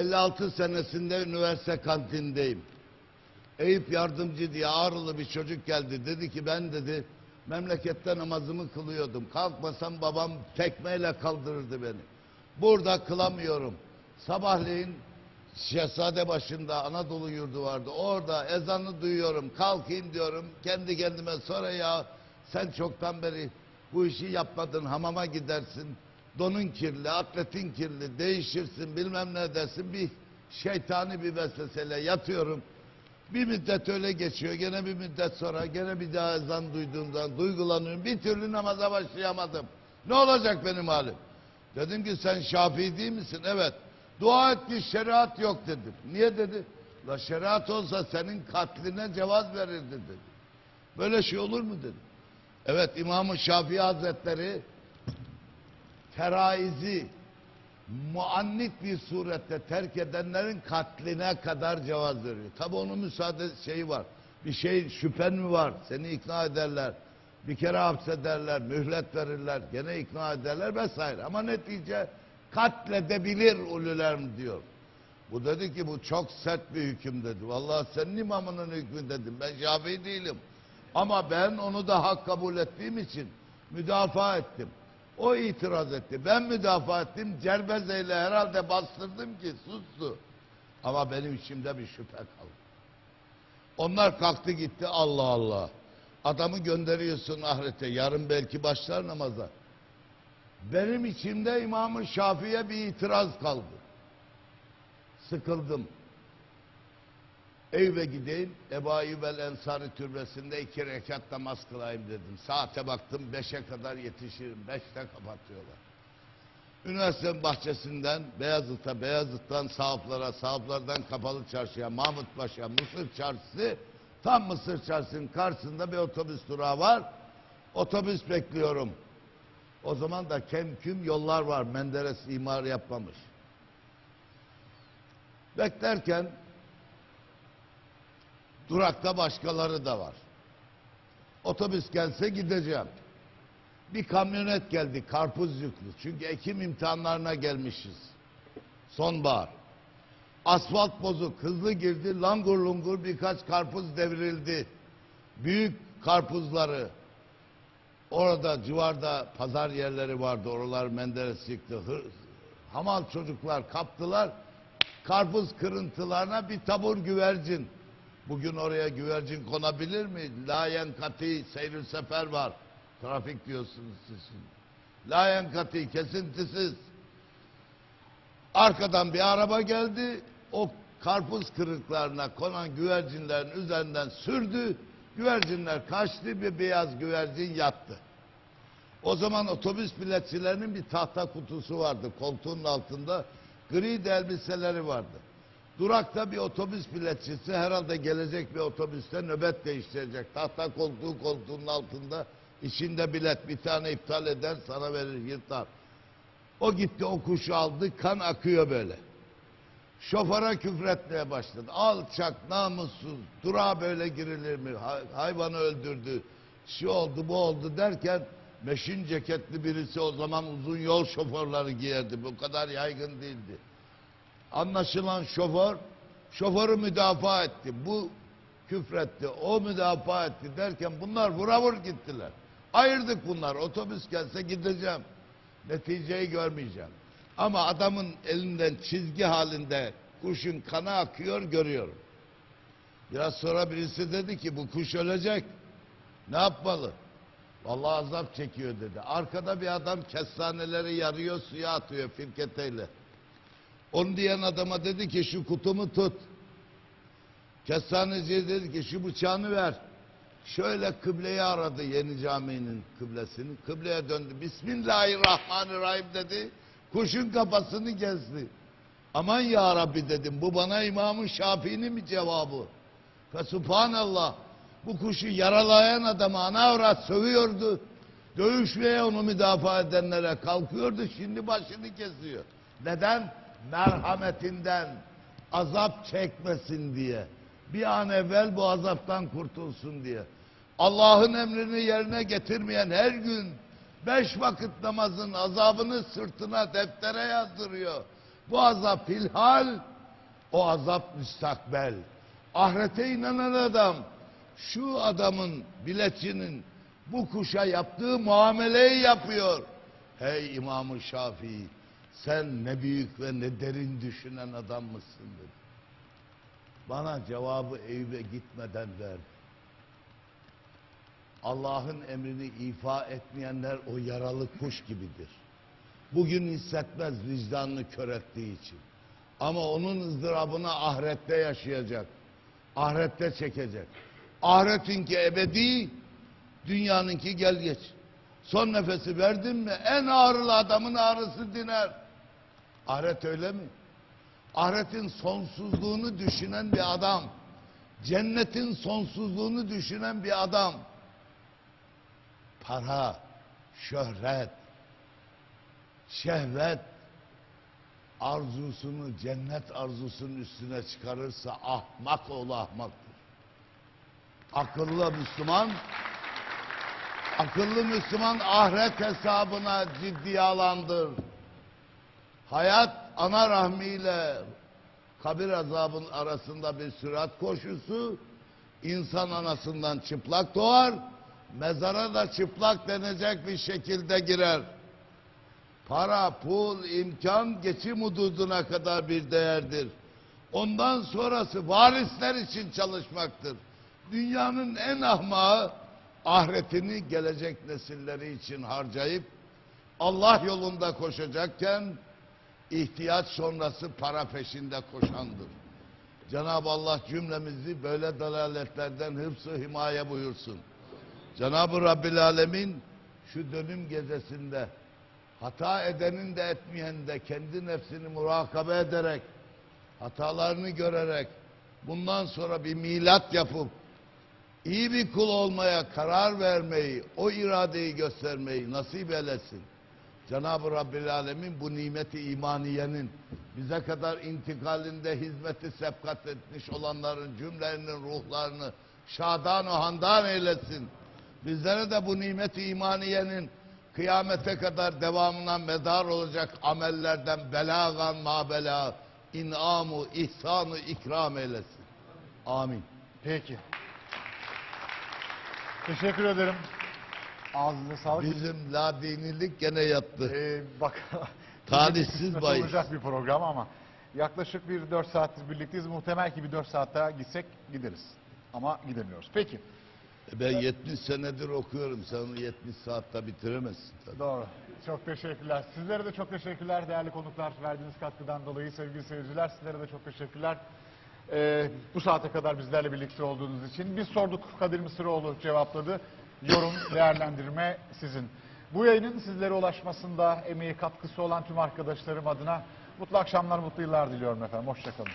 56 senesinde üniversite kantindeyim. Eyüp yardımcı diye ağrılı bir çocuk geldi. Dedi ki ben dedi memlekette namazımı kılıyordum. Kalkmasam babam tekmeyle kaldırırdı beni. Burada kılamıyorum. Sabahleyin Şehzade başında Anadolu yurdu vardı. Orada ezanı duyuyorum. Kalkayım diyorum. Kendi kendime sonra ya sen çoktan beri bu işi yapmadın. Hamama gidersin. Donun kirli, atletin kirli. Değişirsin bilmem ne dersin. Bir şeytani bir vesveseyle yatıyorum. Bir müddet öyle geçiyor. Gene bir müddet sonra gene bir daha ezan duyduğumdan duygulanıyorum. Bir türlü namaza başlayamadım. Ne olacak benim halim? Dedim ki sen Şafii değil misin? Evet. Dua et ki şeriat yok dedim. Niye dedi? La şeriat olsa senin katline cevaz verirdi dedi. Böyle şey olur mu dedim. Evet İmam-ı Şafii Hazretleri feraizi muannit bir surette terk edenlerin katline kadar cevaz veriyor. Tabi onun müsaade şeyi var. Bir şey şüphen mi var? Seni ikna ederler. Bir kere hapsederler, mühlet verirler, gene ikna ederler vesaire. Ama netice katledebilir ulülerim diyor. Bu dedi ki bu çok sert bir hüküm dedi. Vallahi senin imamının hükmü dedim. Ben Şafii değilim. Ama ben onu da hak kabul ettiğim için müdafaa ettim. O itiraz etti. Ben müdafaa ettim. Cerbezeyle herhalde bastırdım ki sustu. Ama benim içimde bir şüphe kaldı. Onlar kalktı gitti Allah Allah. Adamı gönderiyorsun ahirete. Yarın belki başlar namaza. Benim içimde İmam-ı Şafii'ye bir itiraz kaldı. Sıkıldım. Eve gideyim, Ebu Ayyub el Ensari türbesinde iki rekat namaz kılayım dedim. Saate baktım beşe kadar yetişirim. Beşte kapatıyorlar. Üniversitenin bahçesinden Beyazıt'a, Beyazıt'tan sahaflara, sahaflardan kapalı çarşıya, Mahmut Paşa, Mısır Çarşısı, tam Mısır Çarşısı'nın karşısında bir otobüs durağı var. Otobüs bekliyorum. O zaman da kemküm yollar var. Menderes imar yapmamış. Beklerken durakta başkaları da var. Otobüs gelse gideceğim. Bir kamyonet geldi karpuz yüklü. Çünkü Ekim imtihanlarına gelmişiz. Sonbahar. Asfalt bozuk hızlı girdi. Langur lungur birkaç karpuz devrildi. Büyük karpuzları Orada civarda pazar yerleri vardı. Oralar Menderes yıktı. Hır, hamal çocuklar kaptılar. Karpuz kırıntılarına bir tabur güvercin. Bugün oraya güvercin konabilir mi? Layen kati seyir sefer var. Trafik diyorsunuz siz şimdi. Layen kati kesintisiz. Arkadan bir araba geldi. O karpuz kırıklarına konan güvercinlerin üzerinden sürdü. Güvercinler kaçtı bir beyaz güvercin yattı. O zaman otobüs biletçilerinin bir tahta kutusu vardı koltuğun altında. Gri elbiseleri vardı. Durakta bir otobüs biletçisi herhalde gelecek bir otobüste nöbet değiştirecek. Tahta koltuğu koltuğun altında içinde bilet bir tane iptal eder sana verir yırtar. O gitti o kuşu aldı kan akıyor böyle. Şoföre küfretmeye başladı. Alçak, namussuz, durağa böyle girilir mi? Hay- hayvanı öldürdü, şu oldu, bu oldu derken meşin ceketli birisi o zaman uzun yol şoförleri giyerdi. Bu kadar yaygın değildi. Anlaşılan şoför, şoförü müdafaa etti. Bu küfretti, o müdafaa etti derken bunlar vura vur gittiler. Ayırdık bunlar. Otobüs gelse gideceğim. Neticeyi görmeyeceğim. Ama adamın elinden çizgi halinde kuşun kanı akıyor görüyorum. Biraz sonra birisi dedi ki bu kuş ölecek. Ne yapmalı? Vallahi azap çekiyor dedi. Arkada bir adam kestaneleri yarıyor suya atıyor firketeyle. Onu diyen adama dedi ki şu kutumu tut. Kestaneciye dedi ki şu bıçağını ver. Şöyle kıbleyi aradı yeni caminin kıblesini. Kıbleye döndü. Bismillahirrahmanirrahim dedi. Kuşun kafasını gezdi. Aman ya Rabbi dedim. Bu bana İmam-ı Şafii'nin mi cevabı? Fesubhanallah. Bu kuşu yaralayan adamı ana avrat sövüyordu. Dövüşmeye onu müdafaa edenlere kalkıyordu. Şimdi başını kesiyor. Neden? Merhametinden azap çekmesin diye. Bir an evvel bu azaptan kurtulsun diye. Allah'ın emrini yerine getirmeyen her gün beş vakit namazın azabını sırtına deftere yazdırıyor. Bu azap filhal, o azap müstakbel. Ahirete inanan adam, şu adamın, biletçinin bu kuşa yaptığı muameleyi yapıyor. Hey İmam-ı Şafii, sen ne büyük ve ne derin düşünen adam mısın dedi. Bana cevabı Eyüp'e gitmeden ver. Allah'ın emrini ifa etmeyenler o yaralı kuş gibidir. Bugün hissetmez vicdanını kör ettiği için. Ama onun ızdırabını ahirette yaşayacak. Ahirette çekecek. Ahiretinki ebedi, dünyanınki gel geç. Son nefesi verdin mi en ağrılı adamın ağrısı diner. Ahiret öyle mi? Ahiretin sonsuzluğunu düşünen bir adam, cennetin sonsuzluğunu düşünen bir adam, para, şöhret, şehvet arzusunu cennet arzusunun üstüne çıkarırsa ahmak oğlu ahmaktır. Akıllı Müslüman akıllı Müslüman ahiret hesabına ciddiye alandır. Hayat ana rahmiyle kabir azabın arasında bir sürat koşusu insan anasından çıplak doğar mezara da çıplak denecek bir şekilde girer. Para, pul, imkan geçim hududuna kadar bir değerdir. Ondan sonrası varisler için çalışmaktır. Dünyanın en ahmağı ahiretini gelecek nesilleri için harcayıp Allah yolunda koşacakken ihtiyaç sonrası para peşinde koşandır. Cenab-ı Allah cümlemizi böyle dalaletlerden hıfzı himaye buyursun. Cenab-ı Rabbil Alemin şu dönüm gecesinde hata edenin de etmeyen de kendi nefsini murakabe ederek hatalarını görerek bundan sonra bir milat yapıp iyi bir kul olmaya karar vermeyi, o iradeyi göstermeyi nasip eylesin. Cenab-ı Rabbil Alemin bu nimeti imaniyenin bize kadar intikalinde hizmeti sebkat etmiş olanların cümlelerinin ruhlarını şadan o handan eylesin. Bizlere de bu nimeti imaniyenin kıyamete kadar devamına medar olacak amellerden belagan ma bela inamu ihsanı ikram eylesin. Amin. Peki. Teşekkür ederim. Ağzınıza sağlık. Bizim ladinilik gene yattı. Ee, bak. Talihsiz bahis. olacak bir program ama yaklaşık bir 4 saattir birlikteyiz. Muhtemel ki bir 4 saat daha gitsek gideriz. Ama gidemiyoruz. Peki. E Ben 70 senedir okuyorum. Sen onu 70 saatte bitiremezsin tabii. Doğru. Çok teşekkürler. Sizlere de çok teşekkürler değerli konuklar. Verdiğiniz katkıdan dolayı sevgili seyirciler. Sizlere de çok teşekkürler. Ee, bu saate kadar bizlerle birlikte olduğunuz için. Biz sorduk Kadir Mısıroğlu cevapladı. Yorum, değerlendirme sizin. Bu yayının sizlere ulaşmasında emeği katkısı olan tüm arkadaşlarım adına mutlu akşamlar, mutlu yıllar diliyorum efendim. Hoşçakalın.